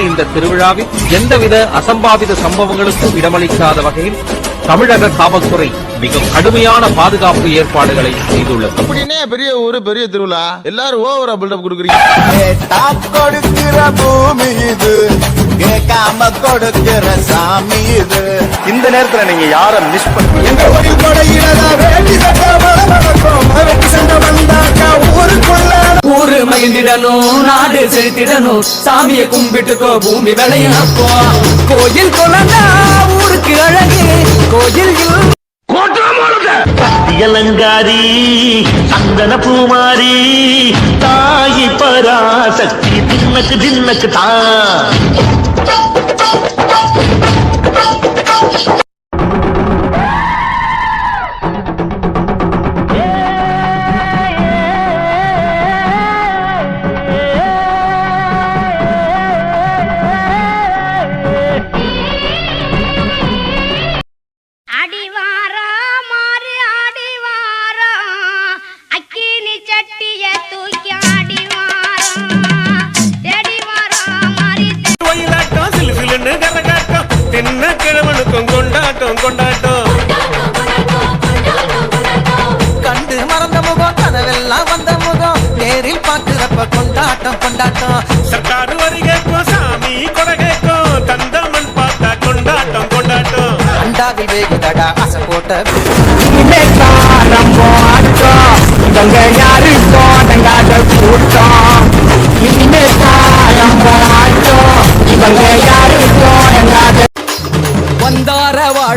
இந்த திருவிழாவில் எந்தவித அசம்பாவித சம்பவங்களுக்கும் இடமளிக்காத வகையில் தமிழக காவல்துறை மிக கடுமையான பாதுகாப்பு ஏற்பாடுகளை செய்துள்ளது. அப்படின்னே பெரிய ஊரு பெரிய திருவிழா. எல்லாரும் ஓவரா பில்டப் கொடுக்குறீங்க. பூமி இது. கேட்காம கொடுக்கிற சாமி இது. இந்த நேரத்துல நீங்க யார மிஸ் பண்ணீங்க ஊரு நாடு செழித்திடணும் சாமியை கும்பிட்டுக்கோ பூமி விளையாப்போ கோயில் குழந்தா ஊருக்கு அழகு கோயில் அலங்காரி சந்தன பூமாரி தாயி பராசக்தி தின்னக்கு தின்னக்கு தான் தின்ன கிழவனுக்கும் கொண்டாட்டம் கொண்டாட்டம். கண்டு மறந்த முகம் கனவெல்லாம் வந்த முகம். நேரில் பார்க்கிறப்ப கொண்டாட்டம் கொண்டாட்டம். சர்க்காரு வரி கேட்கும் சாமி கொடை கேட்கும். தந்தமன் பார்த்தா கொண்டாட்டம் கொண்டாட்டம். அண்டாவில் வேகுதடா அசை போட்ட